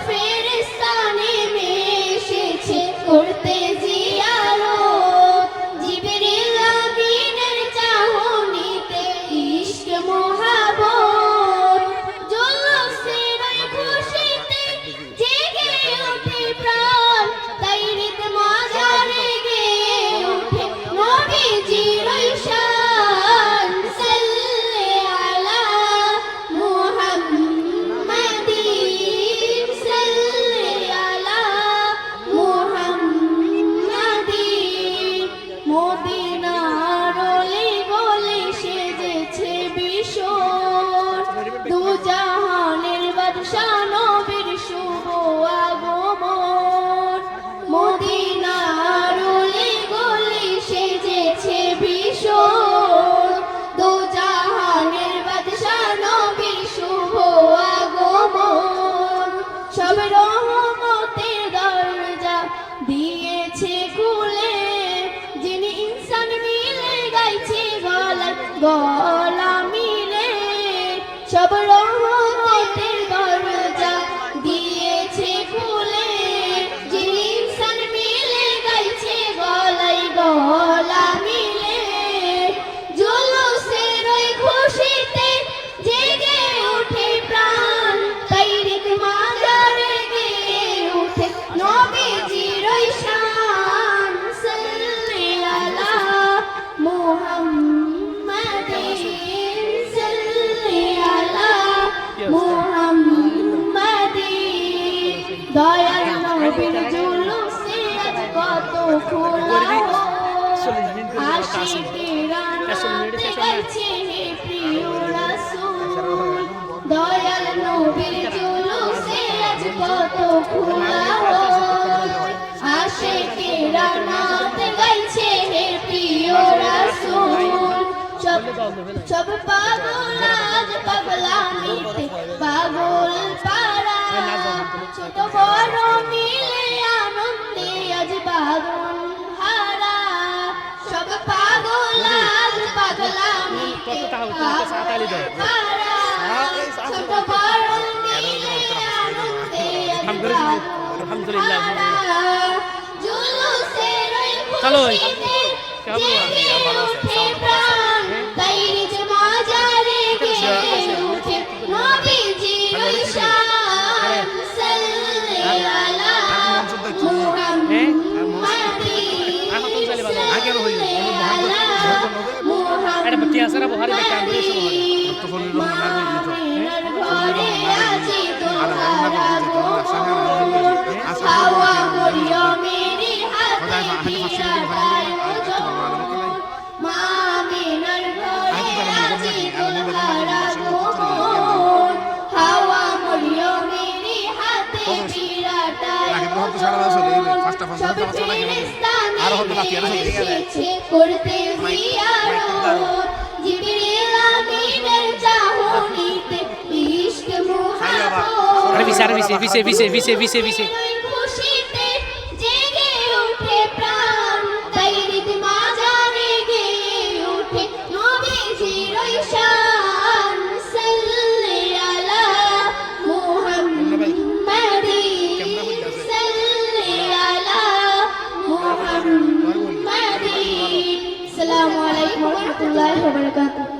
free. গলা মিলে সব রহমতের দয়াল নবীর জুলুসে আজ কত খোলা আশিকেরা নাতে গাইছে হে প্রিয় রাসূল দয়াল নবীর জুলুসে আজ কত খোলা আশিকেরা নাতে গাইছে হে প্রিয় রাসূল। সব সব পাগল আজ পাগলামিতে পাগল পারা ছোট বড় মিলে আনন্দে আজ পাগল হারা সব পাগল আজ ছোট বড় মিলে আনন্দে আলহামদুলিল্লাহ। চলো। কেমন রইল। সাল্লি আলা এটা বাকি আছে না বুহারি দেখতে আমি এই সময় মুহাম্মাদিনের ঘরে আছি তোমার আগমন। হাওয়া মরিয়মেরই হাতে বিরাটায় ওজন। মা বিরাটায় ওজন। সব ফিরিস্তানি এসেছে করতে জিয়ারত। জিবরিল আমিনের চাহনিতে ইশক মুহাম্মদ। আরে বিছে আরে বিছে বিছে বিছে বিছে বিছে বিছে वरहमतुल्लाहि व